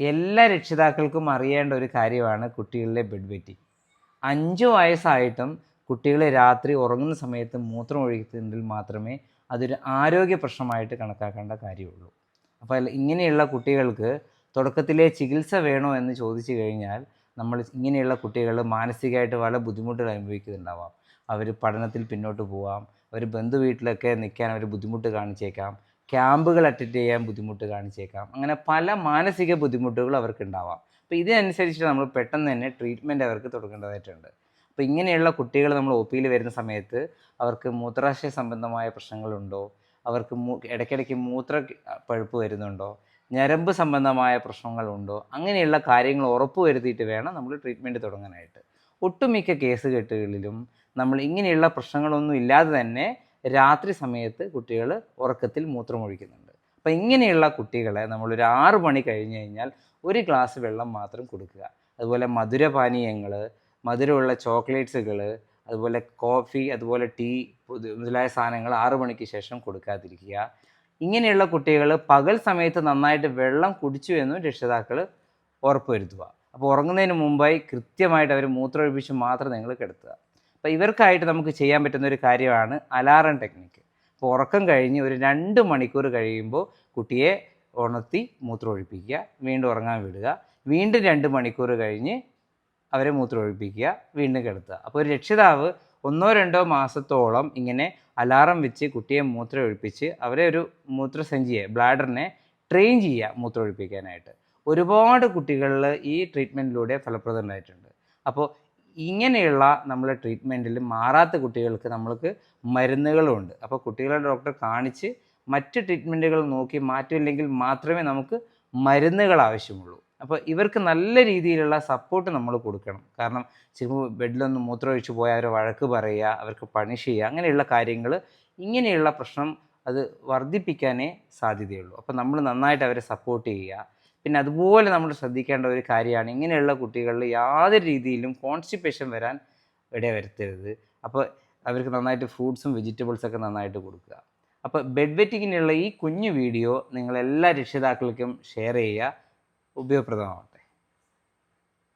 എല്ലാ രക്ഷിതാക്കൾക്കും അറിയേണ്ട ഒരു കാര്യമാണ് കുട്ടികളിലെ ബെഡ് വെറ്റിംഗ് അഞ്ച് വയസ്സായിട്ടും കുട്ടികൾ രാത്രി ഉറങ്ങുന്ന സമയത്ത് മൂത്രം ഒഴിക്കുന്നതിൽ മാത്രമേ അതൊരു ആരോഗ്യ പ്രശ്നമായിട്ട് കണക്കാക്കേണ്ട കാര്യമുള്ളൂ. അപ്പോൾ ഇങ്ങനെയുള്ള കുട്ടികൾക്ക് തുടക്കത്തിലെ ചികിത്സ വേണോ എന്ന് ചോദിച്ചു കഴിഞ്ഞാൽ നമ്മൾ ഇങ്ങനെയുള്ള കുട്ടികൾ മാനസികമായിട്ട് വളരെ ബുദ്ധിമുട്ടുകൾ അനുഭവിക്കുന്നുണ്ടാവാം. അവർ പഠനത്തിൽ പിന്നോട്ട് പോവാം. അവർ ബന്ധു വീട്ടിലൊക്കെ നിൽക്കാൻ അവർ ബുദ്ധിമുട്ട് കാണിച്ചേക്കാം. ക്യാമ്പുകൾ അറ്റൻഡ് ചെയ്യാൻ ബുദ്ധിമുട്ട് കാണിച്ചേക്കാം. അങ്ങനെ പല മാനസിക ബുദ്ധിമുട്ടുകൾ അവർക്ക് ഉണ്ടാവാം അപ്പോൾ ഇതിനനുസരിച്ച് നമ്മൾ പെട്ടെന്ന് തന്നെ ട്രീറ്റ്മെന്റ് അവർക്ക് തുടങ്ങേണ്ടതായിട്ടുണ്ട് അപ്പോൾ ഇങ്ങനെയുള്ള കുട്ടികൾ നമ്മൾ ഒ പിയിൽ വരുന്ന സമയത്ത് അവർക്ക് മൂത്രാശയ സംബന്ധമായ പ്രശ്നങ്ങളുണ്ടോ? അവർക്ക് മൂ ഇടയ്ക്കിടയ്ക്ക് മൂത്ര പഴുപ്പ് വരുന്നുണ്ടോ? ഞരമ്പ് സംബന്ധമായ പ്രശ്നങ്ങളുണ്ടോ? അങ്ങനെയുള്ള കാര്യങ്ങൾ ഉറപ്പ് വരുത്തിയിട്ട് വേണം നമ്മൾ ട്രീറ്റ്മെന്റ് തുടങ്ങാനായിട്ട്. ഒട്ടുമിക്ക കേസ് കെട്ടുകളിലും നമ്മൾ ഇങ്ങനെയുള്ള പ്രശ്നങ്ങളൊന്നും ഇല്ലാതെ തന്നെ രാത്രി സമയത്ത് കുട്ടികൾ ഉറക്കത്തിൽ മൂത്രമൊഴിക്കുന്നുണ്ട്. അപ്പം ഇങ്ങനെയുള്ള കുട്ടികളെ നമ്മളൊരു ആറ് മണി കഴിഞ്ഞ് കഴിഞ്ഞാൽ ഒരു ഗ്ലാസ് വെള്ളം മാത്രം കൊടുക്കുക. അതുപോലെ മധുരപാനീയങ്ങൾ മധുരമുള്ള ചോക്ലേറ്റ്സുകൾ അതുപോലെ കോഫി അതുപോലെ ടീ മുതലായ സാധനങ്ങൾ ആറു മണിക്ക് ശേഷം കൊടുക്കാതിരിക്കുക. ഇങ്ങനെയുള്ള കുട്ടികൾ പകൽ സമയത്ത് നന്നായിട്ട് വെള്ളം കുടിച്ചു എന്നും രക്ഷിതാക്കൾ ഉറപ്പുവരുത്തുക. അപ്പോൾ ഉറങ്ങുന്നതിന് മുമ്പായി കൃത്യമായിട്ട് അവർ മൂത്രമൊഴിപ്പിച്ച് മാത്രം നിങ്ങൾ കിടത്തുക. അപ്പോൾ ഇവർക്കായിട്ട് നമുക്ക് ചെയ്യാൻ പറ്റുന്ന ഒരു കാര്യമാണ് അലാറം ടെക്നിക്ക്. അപ്പോൾ ഉറക്കം കഴിഞ്ഞ് ഒരു രണ്ട് മണിക്കൂർ കഴിയുമ്പോൾ കുട്ടിയെ ഉണർത്തി മൂത്രമൊഴിപ്പിക്കുക വീണ്ടും ഉറങ്ങാൻ വിടുക. വീണ്ടും രണ്ട് മണിക്കൂർ കഴിഞ്ഞ് അവരെ മൂത്രമൊഴിപ്പിക്കുക വീണ്ടും കിടത്തുക. അപ്പോൾ ഒരു രക്ഷിതാവ് ഒന്നോ രണ്ടോ മാസത്തോളം ഇങ്ങനെ അലാറം വെച്ച് കുട്ടിയെ മൂത്രമൊഴിപ്പിച്ച് അവരെ ഒരു മൂത്രസഞ്ചിയെ ബ്ലാഡറിനെ ട്രെയിൻ ചെയ്യുക മൂത്രമൊഴിപ്പിക്കാനായിട്ട് ഒരുപാട് കുട്ടികളിൽ ഈ ട്രീറ്റ്മെന്റിലൂടെ ഫലപ്രദമായിട്ടുണ്ട്. അപ്പോൾ ഇങ്ങനെയുള്ള നമ്മളെ ട്രീറ്റ്മെന്റിൽ മാറാത്ത കുട്ടികൾക്ക് നമ്മൾക്ക് മരുന്നുകളുണ്ട്. അപ്പോൾ കുട്ടികളെ ഡോക്ടർ കാണിച്ച് മറ്റ് ട്രീറ്റ്മെന്റുകൾ നോക്കി മാറ്റമില്ലെങ്കിൽ മാത്രമേ നമുക്ക് മരുന്നുകൾ ആവശ്യമുള്ളൂ. അപ്പോൾ ഇവർക്ക് നല്ല രീതിയിലുള്ള സപ്പോർട്ട് നമ്മൾ കൊടുക്കണം. കാരണം ചിലപ്പോൾ ബെഡിലൊന്ന് മൂത്രമൊഴിച്ച് പോയാൽ അവരെ വഴക്ക് പറയുക അവർക്ക് പണിഷ് ചെയ്യുക അങ്ങനെയുള്ള കാര്യങ്ങൾ ഇങ്ങനെയുള്ള പ്രശ്നം അത് വർദ്ധിപ്പിക്കാനേ സാധ്യതയുള്ളൂ. അപ്പോൾ നമ്മൾ നന്നായിട്ട് അവരെ സപ്പോർട്ട് ചെയ്യുക. പിന്നെ അതുപോലെ നമ്മൾ ശ്രദ്ധിക്കേണ്ട ഒരു കാര്യമാണ് ഇങ്ങനെയുള്ള കുട്ടികളിൽ യാതൊരു രീതിയിലും കോൺസ്റ്റിപ്പേഷൻ വരാൻ ഇടവരുത്തരുത് അപ്പോൾ അവർക്ക് നന്നായിട്ട് ഫ്രൂട്ട്സും വെജിറ്റബിൾസൊക്കെ നന്നായിട്ട് കൊടുക്കുക. അപ്പോൾ ബെഡ് വെറ്റിങ്ങിനുള്ള ഈ കുഞ്ഞു വീഡിയോ നിങ്ങൾ എല്ലാ രക്ഷിതാക്കൾക്കും ഷെയർ ചെയ്യുക. ഉപയോഗപ്രദമാവും